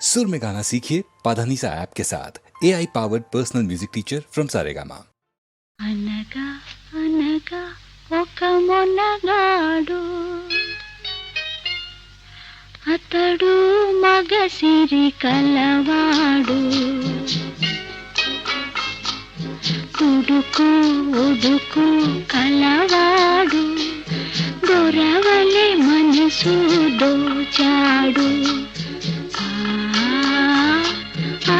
सुर में गाना सीखिए पाधानीसा ऐप के साथ A I powered personal music teacher from Saregama అనగా అనగా ఒక మొనగాడు అతడు మగసిరి కలవాడు ఉడుకు ఉడుకు కలవాడు దొరవలే మనసు దోచాడు ఆ, ఆ,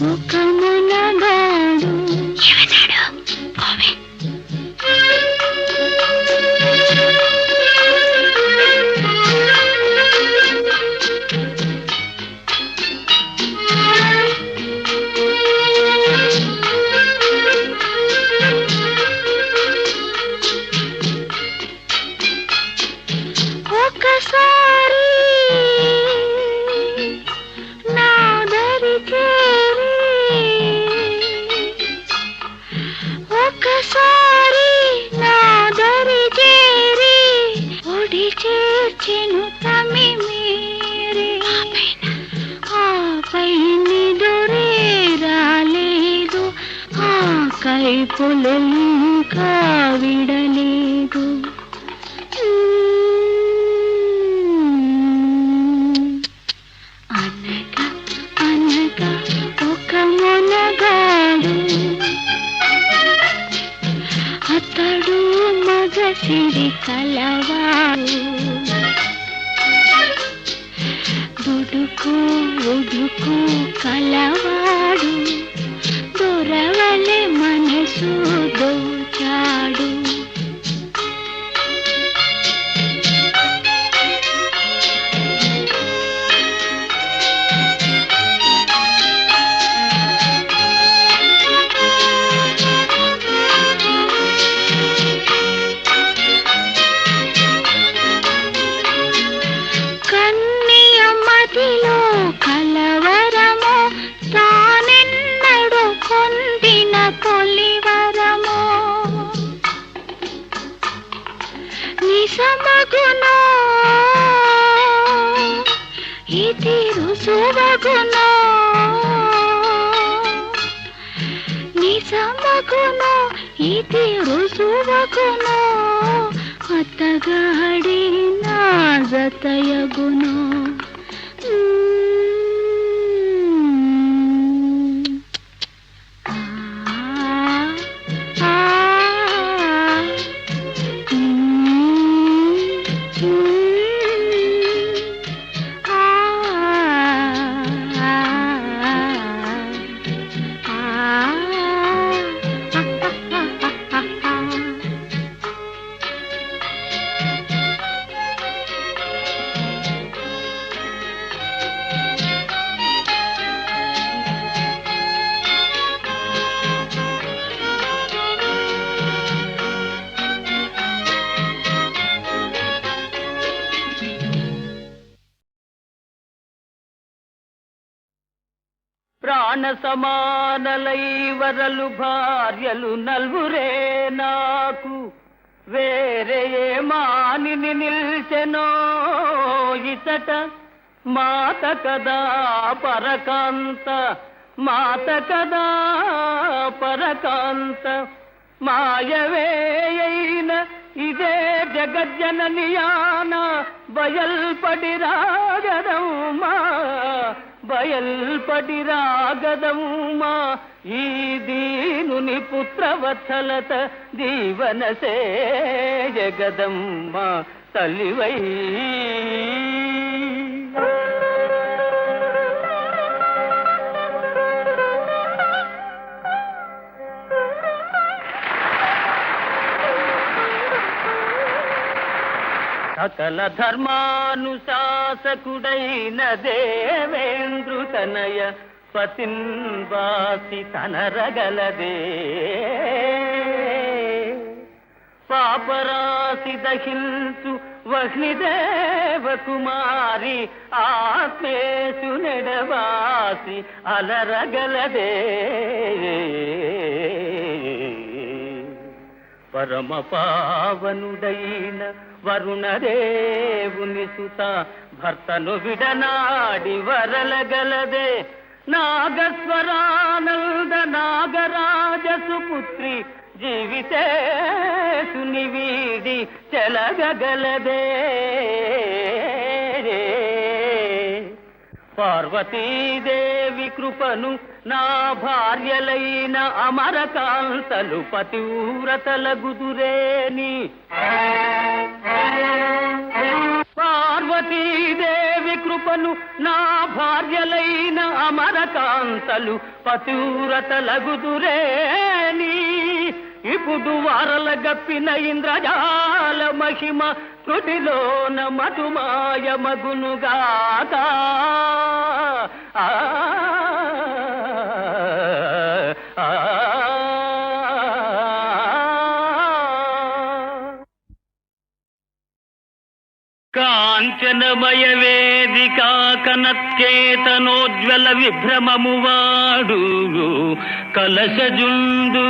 Look ఇంకా విడలేదు. అనక అనగా ఒక మునగాడు. అతడు మగ సిరి కలవాడు. దుడుకు ఉడుకు కలవాడు. దొరవలే మనసు ప్రాణ సమానలై వరలు భార్యలు నలుగురే నాకు. వేరే మాని నిల్చెనో ఇతట మాత కదా పరకాంత మాత కదా పరకాంత. మాయవేయైన ఇదే జగజ్జననియాన బయల్పడి రాగదమ్మా బయల్పడి రాగదమ్మా ఈ దీనుని పుత్రవత్సలత దీవన సే జగదమ్మా తల్లివై. సకల ధర్మానుశాసకుడైన దేవేంద్రు తనయ పతిన్వాసి తనరగలదే. పాపరాశి దహించు వహ్నిదేవ కుమారి ఆత్మేషు నెడవాసి అలరగలదే. పరమ పావనుడైన వరుణదేవుని సుత భర్తను విడనాడి వరలగలదే. నాగస్వరానంద నాగరాజ సుపుత్రి జీవితే సునివీడి చెలగగలదే. పార్వతీదేవి కృపను నా భార్యలైన అమరకాంతలు పతివ్రతల గుదురేని. పార్వతీదేవి కృపను నా భార్యలైన అమరకాంతలు పతివ్రతల గుదురేని ఇప్పుడు వారల గప్పిన ఇంద్రజాల మహిమ త్రుటిలోన మధుమాయ మగునుగాక ఆ, కాంచనమయ వేదికా కనత్కేతనోజ్వల విభ్రమము వాడు కలశజుండు.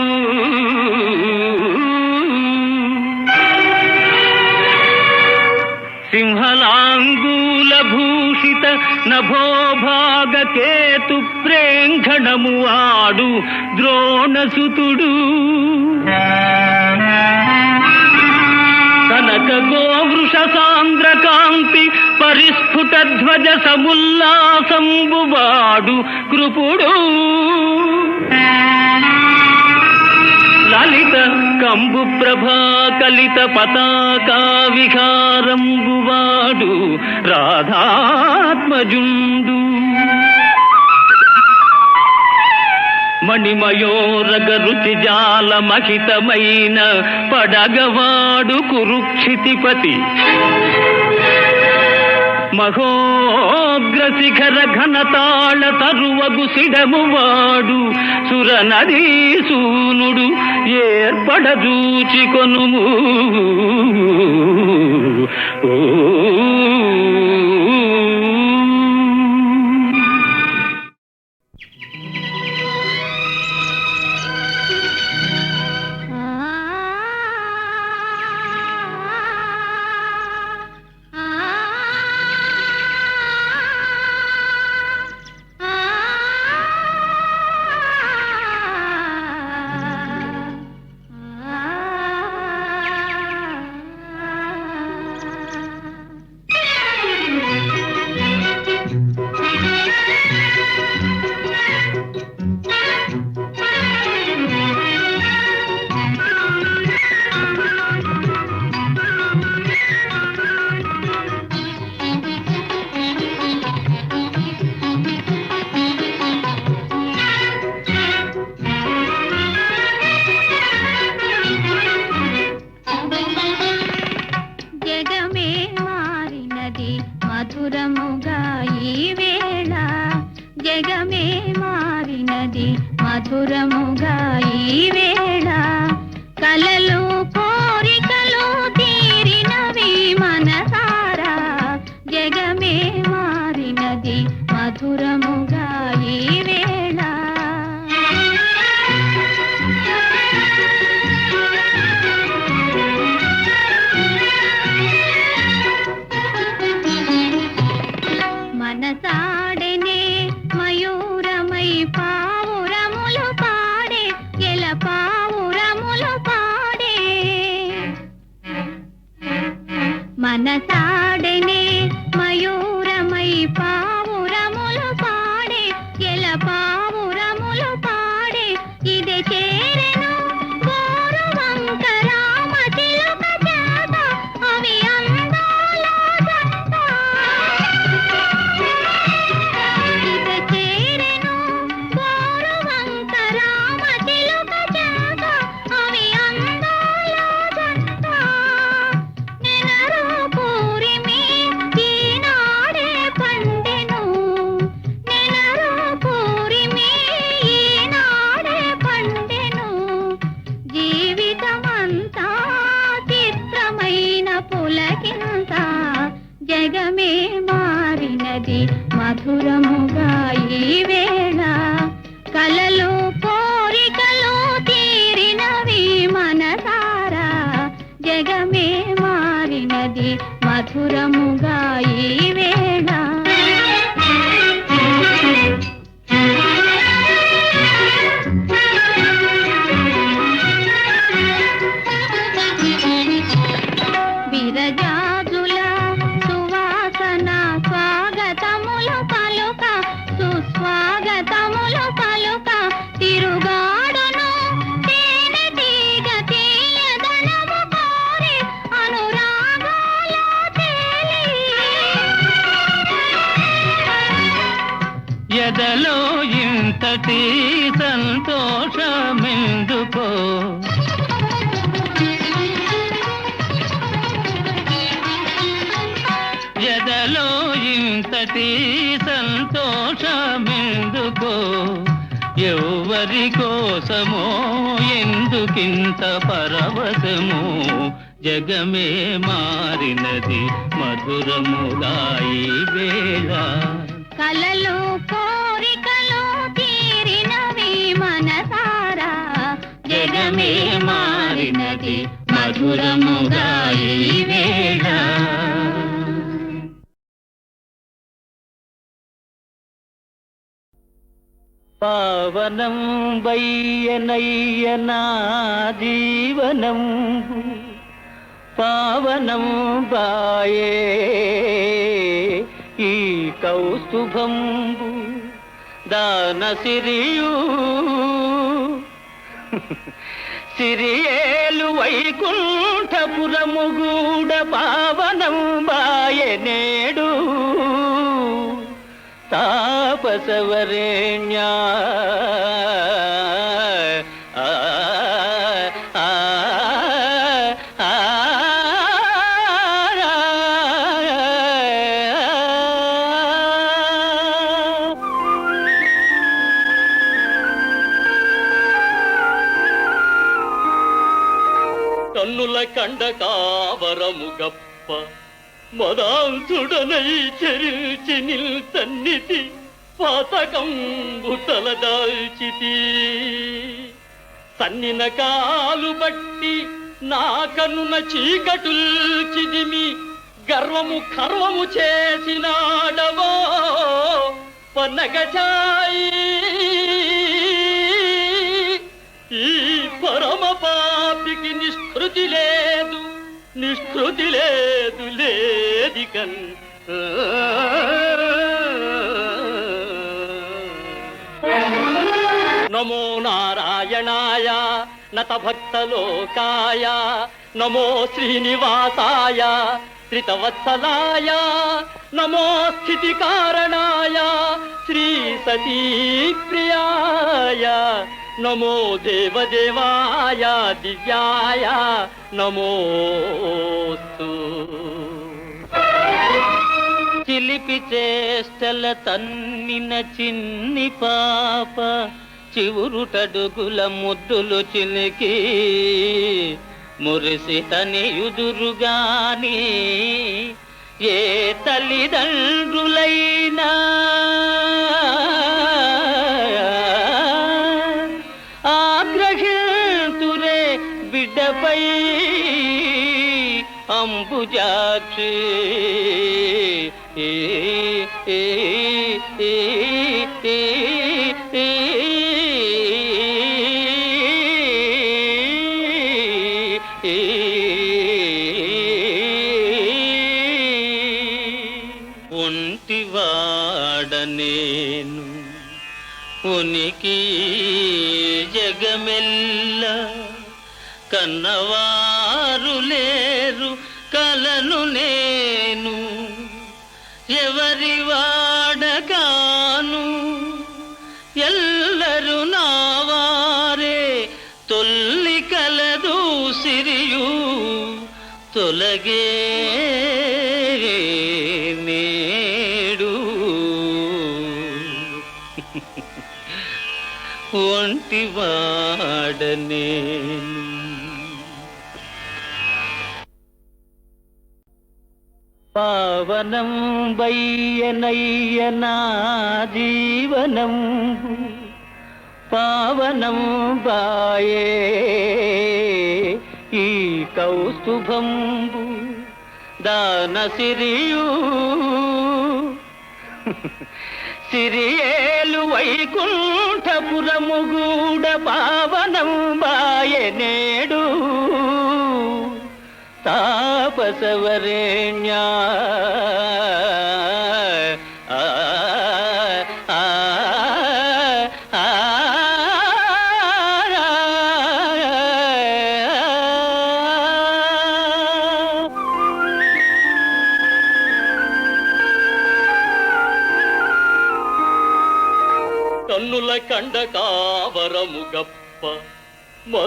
సింహలాంగూల భూషిత నభోభాగకేతు ప్రేంఘణము వాడు ద్రోణసుతుడు. పరిస్ఫుట ధ్వజ సముల్లాసంబువాడు కృపుడు. లలిత కంబు ప్రభా కలిత పతాకా విహారంబువాడు రాధాత్మజుండు. మణిమయోరగ రుచి జాల మహితమైన పడగవాడు కురుక్షితిపతి. మహోగ్ర శిఖర ఘనతాళ తరువగు సిడమువాడు సురనదీసూనుడు సూనుడు ఏర్పడజూచి కొనుము ఓ మధురముగా ఈ వేళ జగమే మారినది. మధురముగా ఈ వేళ కలలో మనసాడనే మయూరమై పావురములు పాడే ఎల పావురములు పాడే. మనసా జగమే మారినది మధురముగా ఈ వేళ. ఎదలో ఇంతటి సంతోషమెందుకో? ఎదలో ఇంతటి సంతోషమెందుకో? ఎవరి కోసమో ఎందుకింత పరవశము? జగమే మారినది మధురములాయి వేళ. కలలు జగమే మారినది మధురముగా ఈ వేళ. పావనం వయ్యనయ్యనా జీవనం పావనం బాయే ఈ కౌస్తుభంబు దాన సిరియు సిరియేలు వైకుంఠపురము పావనం బాయే నేడు. తాపసవరేణ్యా మదాంతుడనై చెరిల్చి నిల్తన్నితి పాతకంబు తలదాల్చితి సన్నిన కాలు బట్టి నా కన్నున చీకటుల్చిదిమి గర్వము కర్వము చేసినాడవో పన్నగచాయి ఈ పరమ పాపికి నిష్కృతి లేదు. నిష్కృతి లేదు లేదికన్ నమో నారాయణాయ నత భక్తలోకాయ నమో శ్రీనివాసాయ త్రితవత్సలాయ నమో స్థితి కారణాయ శ్రీ సతీ ప్రియాయ నమో దేవదేవాయ దివ్యాయ నమోస్తు. చిలిపి చేష్టల తన్నిన చిన్ని పాప చివురుటడుగుల ముద్దులు చిలికి మురిసి తని తనియుదురుగాని ఏ తల్లిదండ్రులైనా నేను ఉనికి జగమెల్ల కన్నవారులే వాడనే వాడనేను పావనం వయ్యనయ్య నా జీవనం పావనం బాయే ఈ కౌస్తుభంబు దాన సిరియు సిరియేలు వైకుంఠపురముగూడ పావనం బాయ నేడు. తాపసవరేణ్యా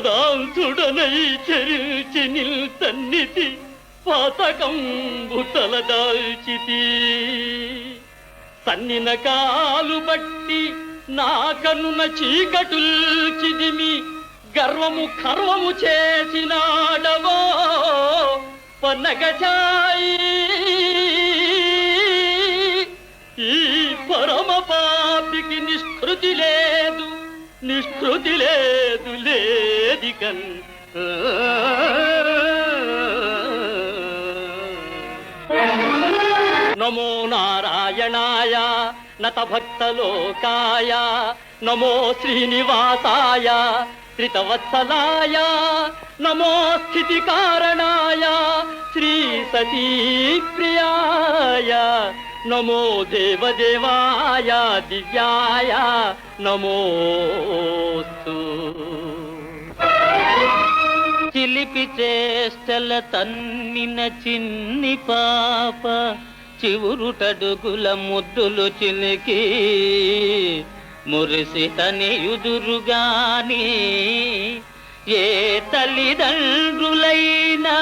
మదాంతుడనై చెరిల్చి నిల్తన్నితి పాతకంబు తలదాల్చితి సన్నిన కాలు బట్టి నా కన్నున చీకటుల్చిదిమి గర్వము కర్వము చేసినాడవో పన్నగచాయి ఈ పరమ పాపికి నిష్కృతి లేదు. నిష్కృతి లేదు లేదికన్ నమో నారాయణాయ నత భక్తలోకాయ నమో శ్రీనివాసాయ త్రితవత్సలాయ నమో స్థితి కారణాయ శ్రీ సతీ ప్రియాయ నమో దేవదేవాయ దివ్యాయ నమోస్తు. చిలిపి చేష్టల తన్నిన చిన్ని పాప చివురుటడుగుల ముద్దులు చిలికి మురిసి తని ఎదురుగాని ఏ తల్లిదండ్రులైనా.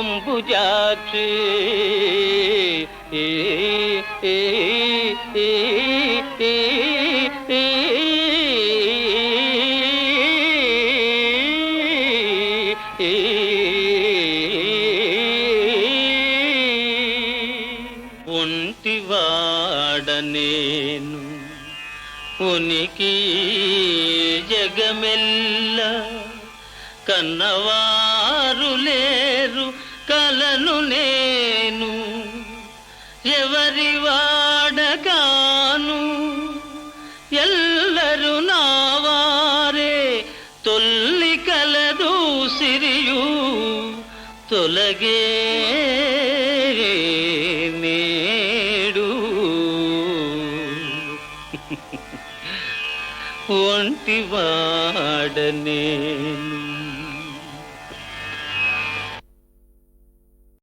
అంబుజాక్షి ఏ, ఏ, ఏ, ఏ, ఏ, ఏ, ఒంటివాడ నేను ఉనికి జగమెల్ల కన్నవారు తొలగే నేడు. ఒంటివాడ నేను